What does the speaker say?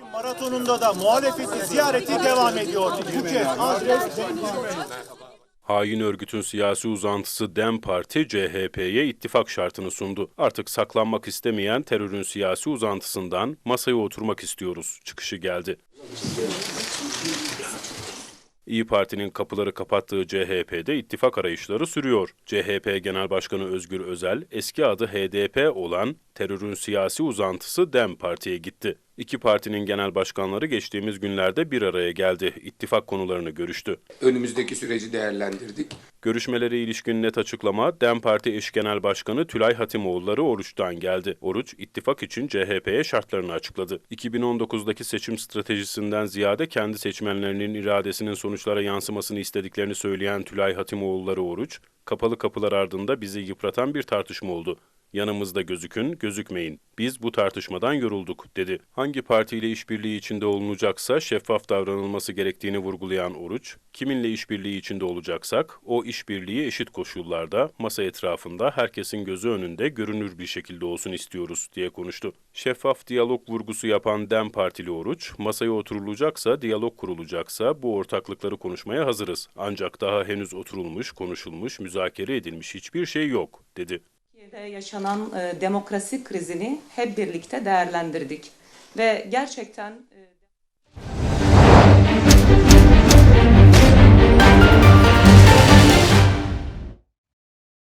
Maratonunda da muhalefeti ziyareti devam ediyor. Bu kez adres Hain örgütün siyasi uzantısı DEM Parti CHP'ye ittifak şartını sundu. Artık saklanmak istemeyen terörün siyasi uzantısından masaya oturmak istiyoruz çıkışı geldi. İyi Parti'nin kapıları kapattığı CHP'de ittifak arayışları sürüyor. CHP Genel Başkanı Özgür Özel, eski adı HDP olan terörün siyasi uzantısı DEM Parti'ye gitti. İki partinin genel başkanları geçtiğimiz günlerde bir araya geldi. İttifak konularını görüştü. önümüzdeki süreci değerlendirdik. Görüşmelere ilişkin net açıklama DEM Parti eş genel başkanı Tülay Hatimoğulları Oruç'tan geldi. Oruç, ittifak için CHP'ye şartlarını açıkladı. 2019'daki seçim stratejisinden ziyade kendi seçmenlerinin iradesinin sonuçlara yansımasını istediklerini söyleyen Tülay Hatimoğulları Oruç, kapalı kapılar ardında bizi yıpratan bir tartışma oldu. Yanımızda gözükün, gözükmeyin. Biz bu tartışmadan yorulduk, dedi. Hangi partiyle işbirliği içinde olunacaksa şeffaf davranılması gerektiğini vurgulayan Oruç, kiminle işbirliği içinde olacaksak, o işbirliği eşit koşullarda, masa etrafında herkesin gözü önünde görünür bir şekilde olsun istiyoruz, diye konuştu. Şeffaf diyalog vurgusu yapan DEM Partili Oruç, masaya oturulacaksa, diyalog kurulacaksa bu ortaklıkları konuşmaya hazırız. Ancak daha henüz oturulmuş, konuşulmuş, müzakere edilmiş hiçbir şey yok, dedi. Türkiye'de yaşanan e, demokrasi krizini hep birlikte değerlendirdik. Ve gerçekten